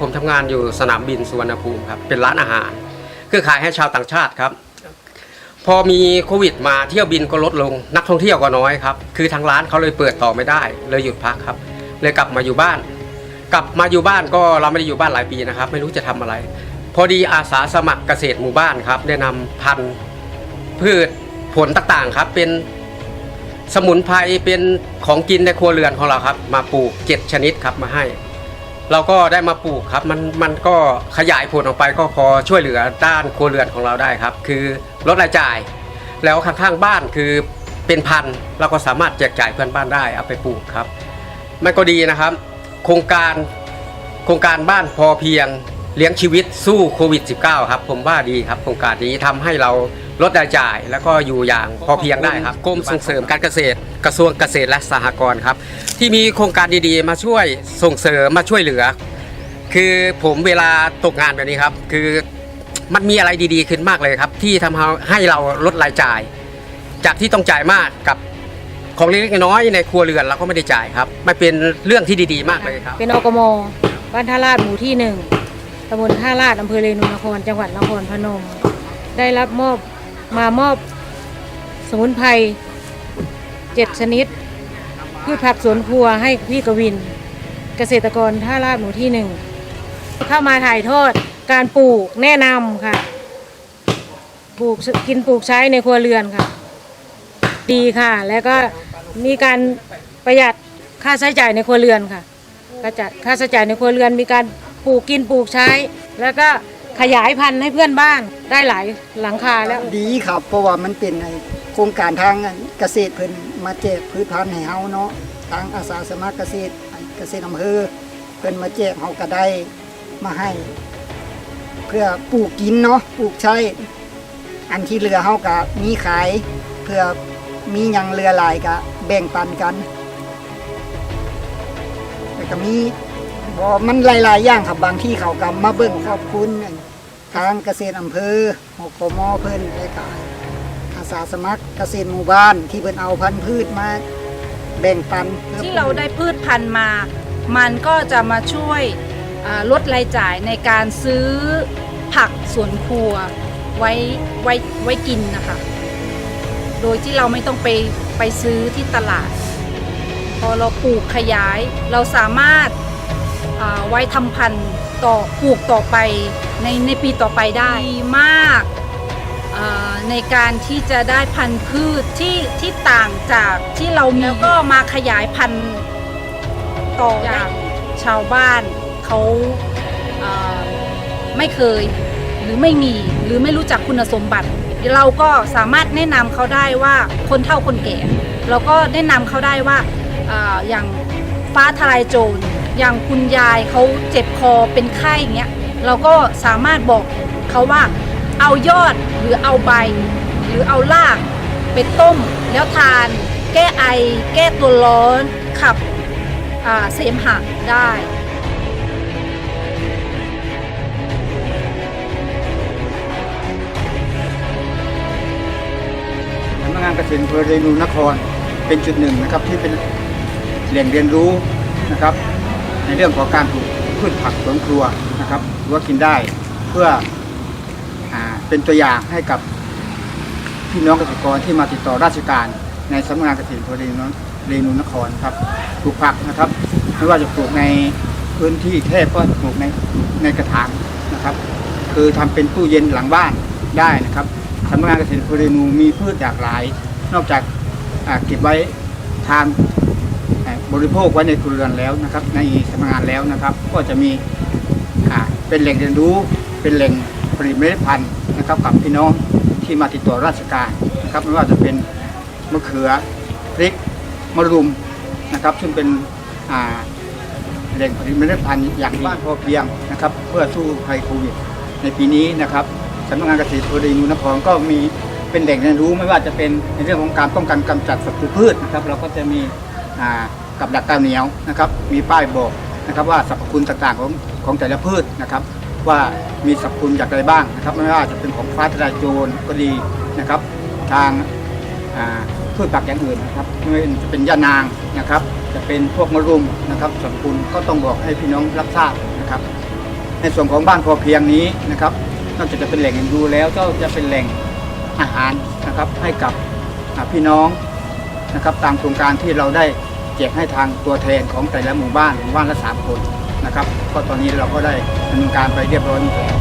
ผมทำงานอยู่สนามบินสุวรรณภูมิครับเป็นร้านอาหารคือขายให้ชาวต่างชาติครับ พอมีโควิดมาเที่ยวบินก็ลดลง นักท่องเที่ยวก็น้อยครับคือทางร้านเขาเลยเปิดต่อไม่ได้ เลยหยุดพักครับ เลยกลับมาอยู่บ้าน กลับมาอยู่บ้านก็เราไม่ได้อยู่บ้านหลายปีนะครับ ไม่รู้จะทำอะไร พอดีอาสาสมัครเกษตรหมู่บ้านครับได้นำพันธุ์พืชผลต่างๆครับเป็นสมุนไพรเป็นของกินในครัวเรือนของเราครับ มาปลูกเจ็ดชนิดครับมาให้ เราก็ได้มาปลูกครับมันมันก็ขยายผลออกไปก็พอช่วยเหลือด้านครัวเรือนของเราได้ครับ คือลดรายจ่าย แล้วข้างๆบ้านคือเป็นพันเราก็สามารถแจกจ่ายเพื่อนบ้านได้เอาไปปลูกครับ มันก็ดีนะครับ โครงการโครงการบ้านพอเพียง เลี้ยงชีวิตสู้โควิด -19 ครับ ผมว่าดีครับโครงการนี้ทำให้เราลดรายจ่าย แล้วก็อยู่อย่างพอเพียงได้ครับกรมส่งเสริมการเกษตรกระทรวงเกษตรและสหกรณ์ครับ ที่มีโครงการดีๆ มาช่วยส่งเสริมมาช่วยเหลือ คือผมเวลาตกงานแบบนี้ครับ คือมันมีอะไรดีๆขึ้นมากเลยครับ ที่ทำให้เราลดรายจ่าย จากที่ต้องจ่ายมากกับของเล็กๆน้อยๆในครัวเรือนเราก็ไม่ได้จ่ายครับมันเป็นเรื่องที่ดีๆ มากเลยครับ เป็นอกมบ้านท่าลาดหมู่ที่หนึ่ง ตำบลท่าลาดอำเภอเรนูนคร จังหวัดนครพนม ได้รับมอบมามอบสมุนไพรเจ็ดชนิด พืชผักสวนครัวให้พี่กวิน เกษตรกรท่าลาดหมู่ที่หนึ่งเข้ามาถ่ายทอดการปลูกแนะนำค่ะ ปลูกกินปลูกใช้ในครัวเรือนค่ะ ดีค่ะ แล้วก็มีการประหยัดค่าใช้จ่ายในครัวเรือนค่ะก็จะค่าใช้จ่ายในครัวเรือนมีการ ลูกกินปลูกใช้ แล้วก็ขยายพันธุ์ให้เพื่อนบ้านได้หลายหลังคาแล้ว ดีครับเพราะว่ามันเป็นไอ้โครงการทางเกษตรเพิ่นมาแจกพืชพันธุ์ให้เฮาเนาะทางอาสาสมัครเกษตรเกษตรอำเภอเพิ่นมาแจกเฮาก็ได้มาให้ เพื่อปลูกกินเนาะปลูกใช้ อันที่เหลือเฮาก็มีขาย เพื่อมีหยังเหลือหลายก็แบ่งปันกันแล้วก็มี บ่มันหลายๆอย่างครับบางที่เขาก็มาเบิ่งขอบคุณทางเกษตรอำเภอหกมเพิ่นและก็อาสาสมัครเกษตรหมู่บ้านที่เพิ่นเอาพันธุ์พืชมาแบ่งปันที่เราได้พืชพันธุ์มา มันก็จะมาช่วยลดรายจ่ายในการซื้อผักสวนครัวไว้ไว้ไว้กินนะคะ โดยที่เราไม่ต้องไปไปซื้อที่ตลาด พอเราปลูกขยายเราสามารถ ไว้ทำพันธุ์ต่อปลูกต่อไปในในปีต่อไปได้ดีมากในการที่จะได้พันธุ์พืชที่ที่ต่างจากที่เรามีแล้วก็มาขยายพันธุ์ต่อจากชาวบ้านเขาไม่เคยหรือไม่มีหรือไม่รู้จักคุณสมบัติ เราก็สามารถแนะนำเขาได้ว่าคนเฒ่าคนแก่ เราก็แนะนำเขาได้ว่าอาอย่างฟ้าทลายโจร อย่างคุณยายเขาเจ็บคอเป็นไข้อย่างเงี้ยเราก็สามารถบอกเขาว่าเอายอดหรือเอาใบ หรือเอารากไปต้มแล้วทาน แก้ไอ แก้ตัวร้อนขับเสมหะได้สำนักงานเกษตรอำเภอเรนูนครเป็นจุดหนึ่งนะครับที่เป็นแหล่งเรียนรู้นะครับ ในเรื่องของการปลูกพืชผักสวนครัวนะครับหรือว่ากินได้เพื่ออเป็นตัวอย่างให้กับพี่น้องเกษตรกรที่มาติดต่อราชการในสำนักงานเกษตรอำเภอเรนูเรนูนครครับปลูกผักนะครับไม่ว่าจะปลูกในพื้นที่แคบก็ปลูกในในกระถางนะครับ คือทำเป็นตู้เย็นหลังบ้านได้นะครับสำนักงานเกษตรอำเภอเรนูมีพืชหลากหลาย นอกจากเก็บไว้ทาน บริโภคไว้ในครัวเรือนแล้วนะครับ ในสำนักงานแล้วนะครับ ก็จะมีเป็นแหล่งเรียนรู้ เป็นแหล่งผลิตเมล็ดพันธุ์นะครับ กับพี่น้องที่มาติดต่อราชการนะครับไม่ว่าจะเป็นมะเขือพริกมะรุมนะครับ ซึ่งเป็นแหล่งผลิตเมล็ดพันธุ์อย่างบ้านพอเพียงนะครับ เพื่อสู้ภัยโควิดในปีนี้นะครับสำนักงานเกษตรอำเภอเรนูนครก็มีเป็นแหล่งเรียนรู้ไม่ว่าจะเป็นในเรื่องของการป้องกันกำจัดศัตรูพืชนะครับ เราก็จะมี กับดักกาวเหนียวนะครับมีป้ายบอกนะครับว่าสรรพคุณต่างๆของของแต่ละพืชนะครับ ว่ามีสรรพคุณอย่างไรบ้างนะครับไม่ว่าจะเป็นของฟ้าทลายโจรก็ดีนะครับ ทางพืชผักอย่างอื่นนะครับไม่ว่าจะเป็นยานางนะครับ จะเป็นพวกมะรุมนะครับสรรพคุณก็ต้องบอกให้พี่น้องรับทราบนะครับ ในส่วนของบ้านพอเพียงนี้นะครับนอกจากจะเป็นแหล่งเรียนรู้แล้วก็จะเป็นแหล่งอาหารนะครับให้กับพี่น้องนะครับตามโครงการที่เราได้ แจกให้ทางตัวแทนของแต่ละหมู่บ้านหมู่บ้านละสามคนนะครับก็ตอนนี้เราก็ได้ดำเนินการไปเรียบร้อยหมดแล้ว